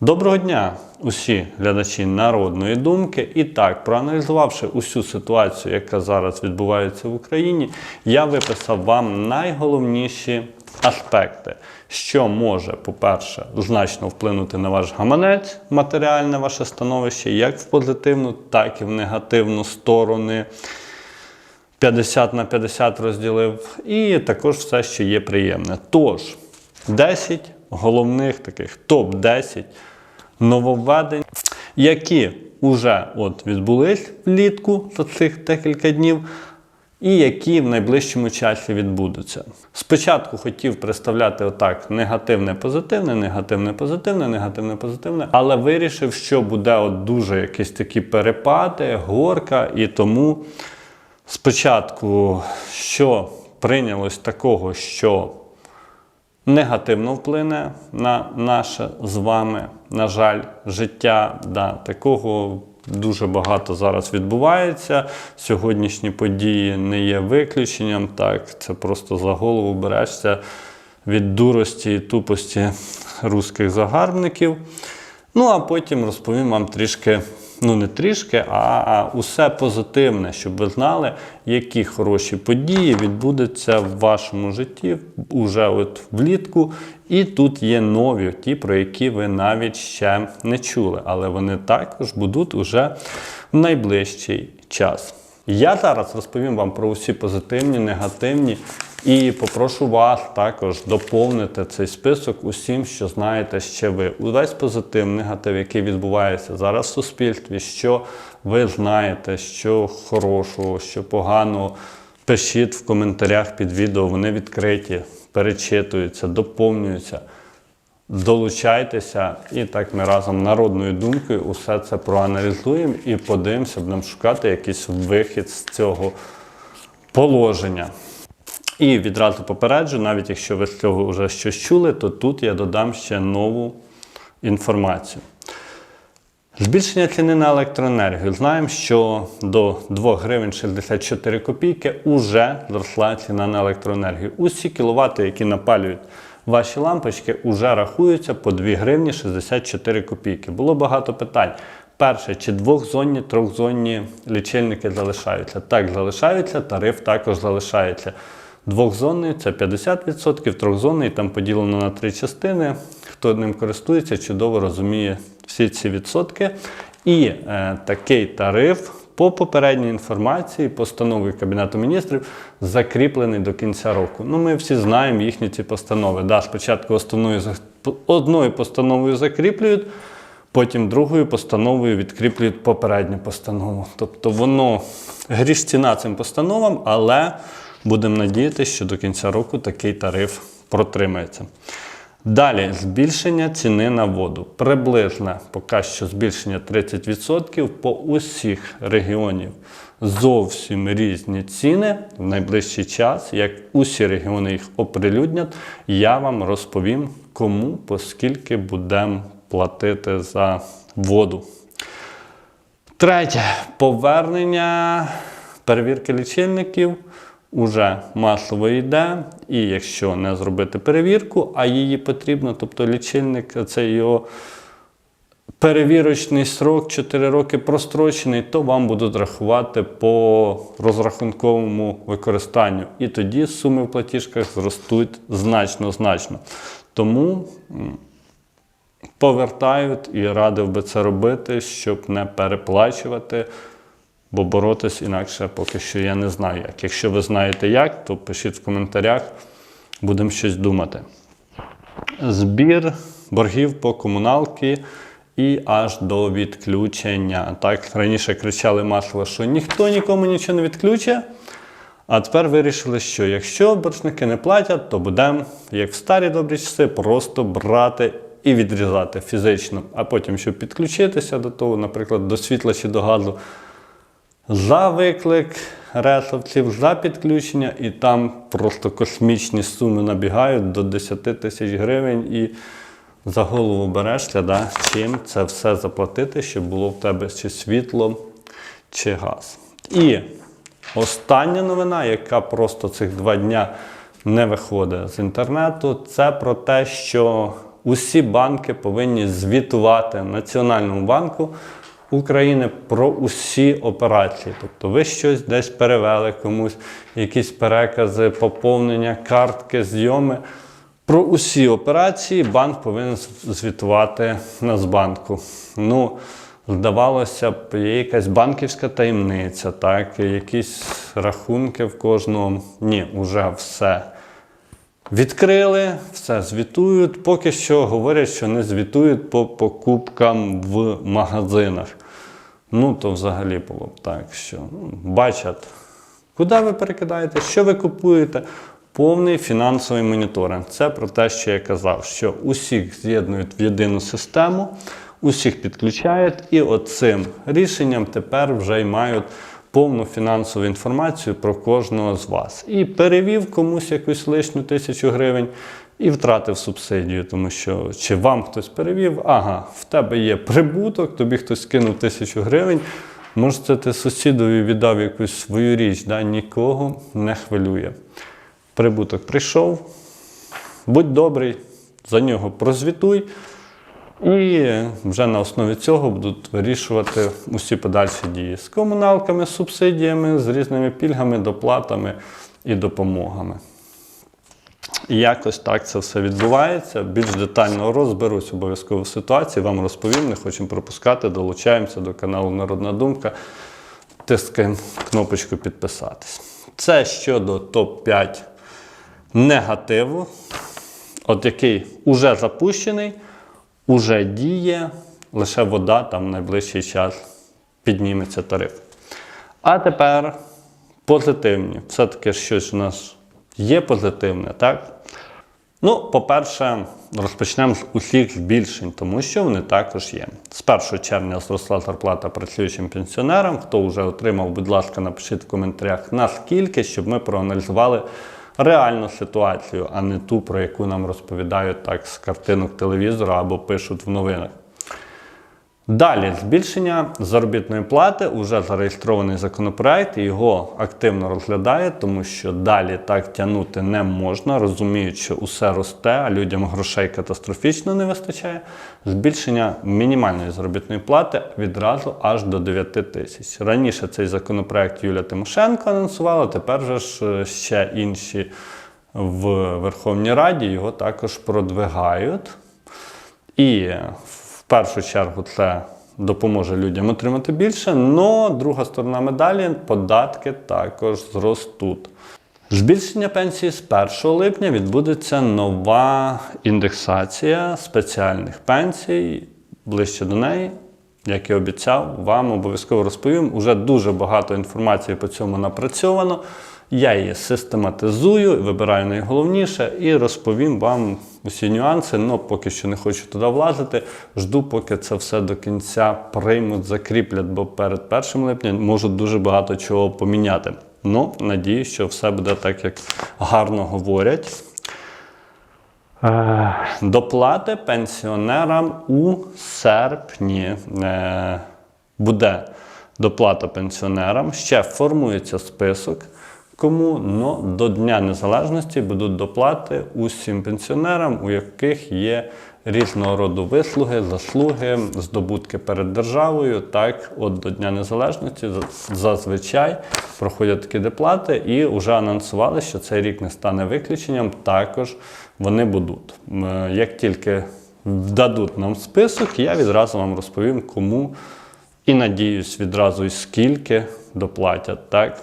Доброго дня, усі глядачі народної думки. І так, проаналізувавши усю ситуацію, яка зараз відбувається в Україні, я виписав вам найголовніші аспекти, що може, по-перше, значно вплинути на ваш гаманець, матеріальне ваше становище, як в позитивну, так і в негативну сторони. 50 на 50 розділив, і також все, що є приємне. Тож, 10 головних таких топ-10 нововведень, які вже от відбулись влітку за цих декілька днів, і які в найближчому часі відбудуться. Спочатку хотів представляти отак негативне, позитивне, негативне, позитивне, негативне, позитивне, але вирішив, що буде от дуже якісь такі перепади, горка, і тому спочатку, що прийнялось такого, що негативно вплине на наше з вами, на жаль, життя. Да, такого дуже багато зараз відбувається. Сьогоднішні події не є виключенням. Так, це просто за голову берешся від дурості і тупості русських загарбників. Ну, а потім розповім вам трішки, ну не трішки, а, усе позитивне, щоб ви знали, які хороші події відбудуться в вашому житті уже от влітку. І тут є нові, ті, про які ви навіть ще не чули, але вони також будуть уже в найближчий час. Я зараз розповім вам про усі позитивні, негативні і попрошу вас також доповнити цей список усім, що знаєте ще ви. Увесь позитив, негатив, який відбувається зараз в суспільстві, що ви знаєте, що хорошого, що поганого. Пишіть в коментарях під відео, вони відкриті, перечитуються, доповнюються. Долучайтеся, і так ми разом народною думкою усе це проаналізуємо і подивимося, будемо шукати якийсь вихід з цього положення. І відразу попереджу, навіть якщо ви з цього вже щось чули, то тут я додам ще нову інформацію. Збільшення ціни на електроенергію. Знаємо, що до 2 гривень 64 копійки вже зросла ціна на електроенергію. Усі кіловати, які напалюють ваші лампочки, вже рахуються по 2 гривні 64 копійки. Було багато питань. Перше, чи двохзонні, трьохзонні лічильники залишаються? Так, залишаються, тариф також залишається. Двохзонний це 50%, трьохзонний там поділено на три частини. Хто ним користується, чудово розуміє всі ці відсотки. І е, такий тариф по попередній інформації постанови Кабінету міністрів закріплений до кінця року. Ну, ми всі знаємо їхні ці постанови. Да, спочатку основною, одною постановою закріплюють, потім другою постановою відкріплюють попередню постанову. Тобто воно гріш ціна цим постановам, але будемо надіятися, що до кінця року такий тариф протримається. Далі збільшення ціни на воду. Приблизне поки що збільшення 30% по усіх регіонів. Зовсім різні ціни в найближчий час. Як усі регіони їх оприлюднять, я вам розповім, кому, поскільки будемо платити за воду. Третє повернення перевірки лічильників уже масово йде. І якщо не зробити перевірку, а її потрібно, тобто лічильник, це його перевірочний срок 4 роки прострочений, то вам будуть рахувати по розрахунковому використанню. І тоді суми в платіжках зростуть значно-значно. Тому повертають і радив би це робити, щоб не переплачувати, бо боротись інакше поки що я не знаю як. Якщо ви знаєте як, то пишіть в коментарях, будемо щось думати. Збір боргів по комуналки і аж до відключення. Так раніше кричали масово, що ніхто нікому нічого не відключить. А тепер вирішили, що якщо боржники не платять, то будемо, як в старі добрі часи, просто брати і відрізати фізично. А потім, щоб підключитися до того, наприклад, до світла чи до газу, за виклик ресовців, за підключення, і там просто космічні суми набігають до 10 тисяч гривень. І за голову берешся, да, чим це все заплатити, щоб було в тебе чи світло, чи газ. І остання новина, яка просто цих два дня не виходить з інтернету, це про те, що усі банки повинні звітувати Національному банку України про усі операції. Тобто ви щось десь перевели комусь, якісь перекази, поповнення, картки, зйоми. Про усі операції банк повинен звітувати Нацбанку. Ну, здавалося б, є якась банківська таємниця, так, якісь рахунки в кожного. Ні, уже все. Відкрили, все звітують. Поки що говорять, що не звітують по покупкам в магазинах. Ну, то взагалі було б так, що ну, бачать, куди ви перекидаєте, що ви купуєте. Повний фінансовий моніторинг. Це про те, що я казав, що усіх з'єднують в єдину систему, усіх підключають, і оцим рішенням тепер вже й мають повну фінансову інформацію про кожного з вас. І перевів комусь якусь лишню тисячу гривень і втратив субсидію, тому що чи вам хтось перевів, ага, в тебе є прибуток, тобі хтось кинув тисячу гривень. Може, це ти сусідові віддав якусь свою річ, да? нікого не хвилює. Прибуток прийшов, будь добрий, за нього прозвітуй. І вже на основі цього будуть вирішувати усі подальші дії з комуналками, субсидіями, з різними пільгами, доплатами і допомогами. І якось так це все відбувається. Більш детально розберусь обов'язково в ситуації, вам розповім, не хочемо пропускати, долучаємося до каналу Народна Думка. Тискаємо кнопочку підписатись. Це щодо топ-5 негативу, от який уже запущений, уже діє, лише вода там в найближчий час підніметься тариф. А тепер позитивні. Все-таки щось у нас є позитивне, так? Ну, по-перше, розпочнемо з усіх збільшень, тому що вони також є. З 1 червня зросла зарплата працюючим пенсіонерам. Хто вже отримав, будь ласка, напишіть в коментарях наскільки, щоб ми проаналізували реальну ситуацію, а не ту, про яку нам розповідають так з картинок телевізора або пишуть в новинах. Далі збільшення заробітної плати уже зареєстрований законопроект, його активно розглядають, тому що далі так тягнути не можна. Розуміють, що усе росте, а людям грошей катастрофічно не вистачає. Збільшення мінімальної заробітної плати відразу аж до 9 тисяч. Раніше цей законопроект Юля Тимошенко анонсувала, тепер же ж е, ще інші в Верховній Раді його також продвигають. І першу чергу це допоможе людям отримати більше, але друга сторона медалі податки також зростуть. Збільшення пенсії з 1 липня відбудеться нова індексація спеціальних пенсій. Ближче до неї, як і обіцяв, вам обов'язково розповім. Уже дуже багато інформації по цьому напрацьовано. Я її систематизую, вибираю найголовніше і розповім вам усі нюанси, але поки що не хочу туди влазити. Жду, поки це все до кінця приймуть, закріплять, бо перед 1 липня можуть дуже багато чого поміняти. Ну, надію, що все буде так, як гарно говорять. Е, Доплати пенсіонерам у серпні. Е, Буде доплата пенсіонерам. Ще формується список. Кому но до Дня Незалежності будуть доплати усім пенсіонерам, у яких є різного роду вислуги, заслуги, здобутки перед державою. Так, от до Дня Незалежності зазвичай проходять такі доплати і вже анонсували, що цей рік не стане виключенням. Також вони будуть. Як тільки дадуть нам список, я відразу вам розповім, кому і надіюсь відразу скільки доплатять. Так.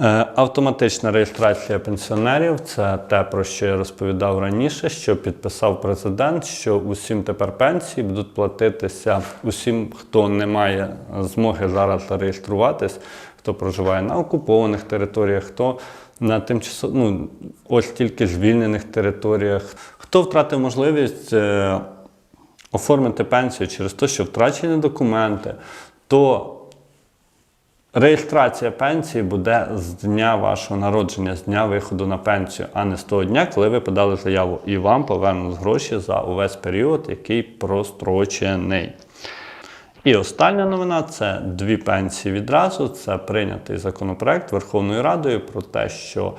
Е, Автоматична реєстрація пенсіонерів це те, про що я розповідав раніше, що підписав президент, що усім тепер пенсії будуть платитися усім, хто не має змоги зараз зареєструватись, хто проживає на окупованих територіях, хто на тимчасово, ну, ось тільки звільнених територіях, хто втратив можливість е, оформити пенсію через те, що втрачені документи, то Реєстрація пенсії буде з дня вашого народження, з дня виходу на пенсію, а не з того дня, коли ви подали заяву, і вам повернуть гроші за увесь період, який прострочений. І остання новина це дві пенсії відразу. Це прийнятий законопроект Верховною Радою про те, що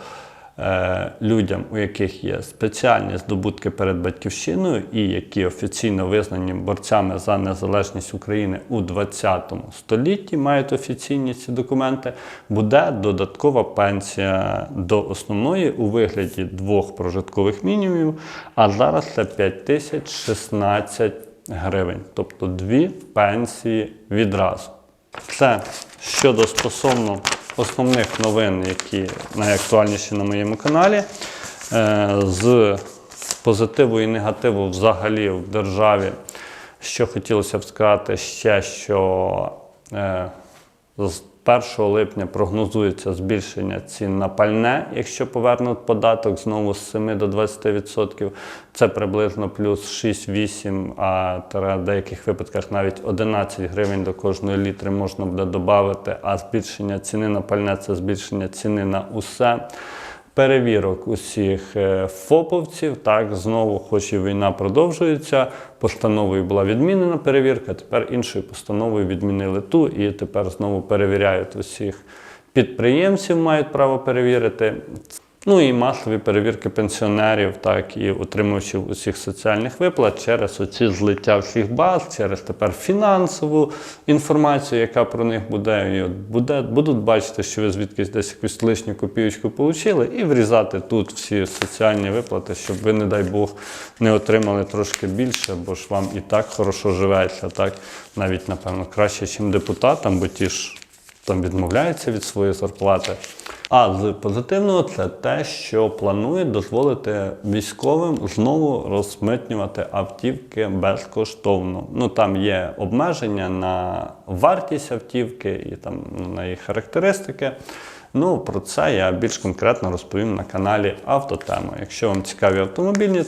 людям, у яких є спеціальні здобутки перед батьківщиною і які офіційно визнані борцями за незалежність України у 20 столітті, мають офіційні ці документи, буде додаткова пенсія до основної у вигляді двох прожиткових мінімумів, а зараз це 5016 гривень, тобто дві пенсії відразу. Це щодо стосовно основних новин, які найактуальніші на моєму каналі. Е, З позитиву і негативу взагалі в державі, що хотілося б сказати ще, що е, 1 липня прогнозується збільшення цін на пальне, якщо повернуть податок знову з 7 до 20%. Це приблизно плюс 6-8, а в деяких випадках навіть 11 гривень до кожної літри можна буде додати. А збільшення ціни на пальне це збільшення ціни на усе. Перевірок усіх е, ФОПовців, так знову, хоч і війна продовжується. Постановою була відмінена перевірка. Тепер іншою постановою відмінили ту, і тепер знову перевіряють усіх підприємців, мають право перевірити. Ну і масові перевірки пенсіонерів, так і отримувачів усіх соціальних виплат через оці злиття всіх баз, через тепер фінансову інформацію, яка про них буде. І от буде будуть бачити, що ви звідкись десь якусь лишню копійочку отримали, і врізати тут всі соціальні виплати, щоб ви, не дай Бог, не отримали трошки більше, бо ж вам і так хорошо живеться, так навіть напевно краще, ніж депутатам, бо ті ж там відмовляються від своєї зарплати. А з позитивного це те, що планує дозволити військовим знову розмитнювати автівки безкоштовно. Ну там є обмеження на вартість автівки і там на її характеристики. Ну про це я більш конкретно розповім на каналі Автотема. Якщо вам цікаві автомобільні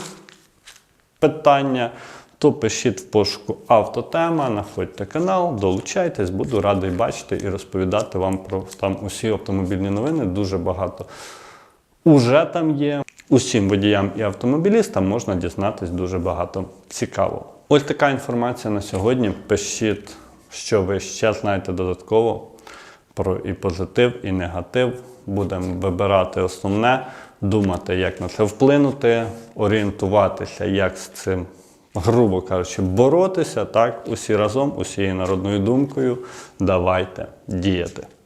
питання, то пишіть в пошуку автотема, знаходьте канал, долучайтесь, буду радий бачити і розповідати вам про там усі автомобільні новини. Дуже багато уже там є. Усім водіям і автомобілістам можна дізнатись дуже багато цікавого. Ось така інформація на сьогодні. Пишіть, що ви ще знаєте додатково про і позитив, і негатив. Будемо вибирати основне, думати, як на це вплинути, орієнтуватися, як з цим, грубо кажучи, боротися. Так, усі разом, усією народною думкою. Давайте діяти.